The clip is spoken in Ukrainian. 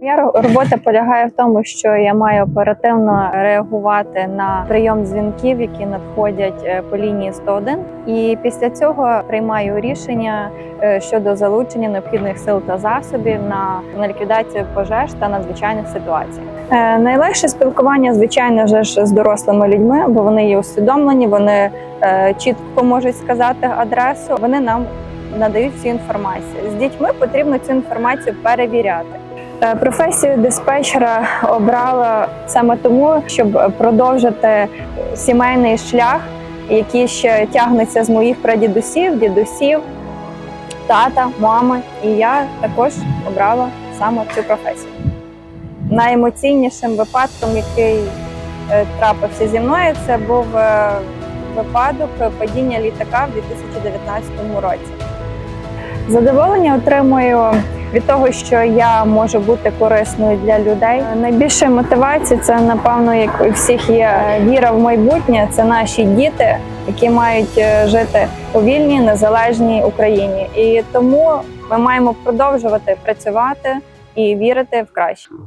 Моя робота полягає в тому, що я маю оперативно реагувати на прийом дзвінків, які надходять е, по лінії 101. І після цього приймаю рішення е, щодо залучення необхідних сил та засобів на, на ліквідацію пожеж та надзвичайних ситуацій. Е, Найлегше спілкування, звичайно, вже ж з дорослими людьми, бо вони є усвідомлені, вони чітко можуть сказати адресу. Вони нам надають цю інформацію. З дітьми потрібно цю інформацію перевіряти. Е, Професію диспетчера обрала саме тому, щоб продовжити сімейний шлях, який ще тягнеться з моїх прадідусів, дідусів, тата, мами. І я також обрала саме цю професію. Найемоційнішим випадком, який е, трапився зі мною, це був е, випадок падіння літака в 2019 році. Задоволення отримую від того, що я можу бути корисною для людей. Найбільша мотивація це напевно, як у всіх є віра в майбутнє. Це наші діти, які мають е, жити у вільній незалежній Україні. І тому ми маємо продовжувати працювати і вірити в краще.